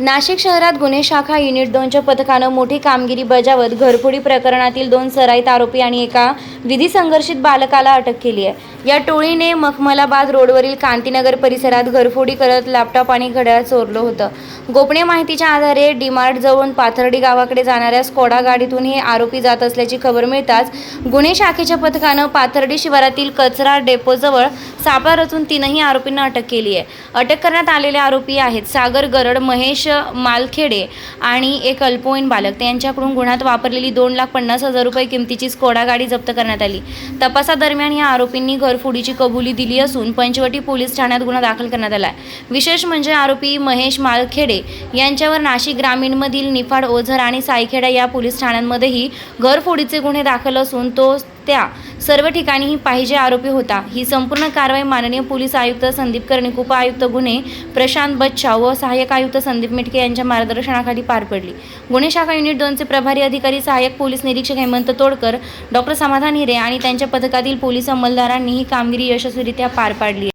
नाशिक शहरात गुन्हे शाखा युनिट दोनच्या पथकानं मोठी कामगिरी बजावत घरफोडी प्रकरणातील दोन सराईत आरोपी आणि एका विधी संघर्षित बालकाला अटक केली आहे. या टोळीने मखमलाबाद रोडवरील कांतीनगर परिसरात घरफोडी करत लॅपटॉप आणि घड्याळ चोरलं होतं. गोपनीय माहितीच्या आधारे डीमार्ट जवळून पाथर्डी गावाकडे जाणाऱ्या स्कोडा गाडीतून हे आरोपी जात असल्याची खबर मिळताच गुन्हे शाखेच्या पथकानं पाथर्डी शिवारातील कचरा डेपोजवळ सापळा रचून तीनही आरोपींना अटक केली आहे. अटक करण्यात आलेले आरोपी आहेत सागर गरड महेश मालखेडे आणि एक अल्पवयीन बालक. त्यांच्याकडून गुन्ह्यात वापरलेली दोन लाख पन्नास हजार रुपये किमतीची स्कोडा गाडी जप्त करण्यात आली. तपासादरम्यान या आरोपींनी घरफोडीची कबुली दिली असून पंचवटी पोलीस ठाण्यात गुन्हा दाखल करण्यात आला आहे विशेष म्हणजे आरोपी महेश मालखेडे यांच्यावर नाशिक ग्रामीणमधील निफाड ओझर आणि सायखेडा या पोलीस ठाण्यांमध्येही घरफोडीचे गुन्हे दाखल असून तो त्या सर्व ठिकाणीही पाहिजे आरोपी होता. ही संपूर्ण कारवाई माननीय पोलीस आयुक्त संदीप कर्णिक उपआयुक्त गुन्हे प्रशांत बच्चा व सहाय्यक आयुक्त संदीप मिटके यांच्या मार्गदर्शनाखाली पार पडली. गुन्हे शाखा युनिट दोनचे प्रभारी अधिकारी सहाय्यक पोलीस निरीक्षक हेमंत तोडकर डॉक्टर समाधान हिरे आणि त्यांच्या पथकातील पोलीस अंमलदारांनी ही कामगिरी यशस्वीरित्या पार पाडली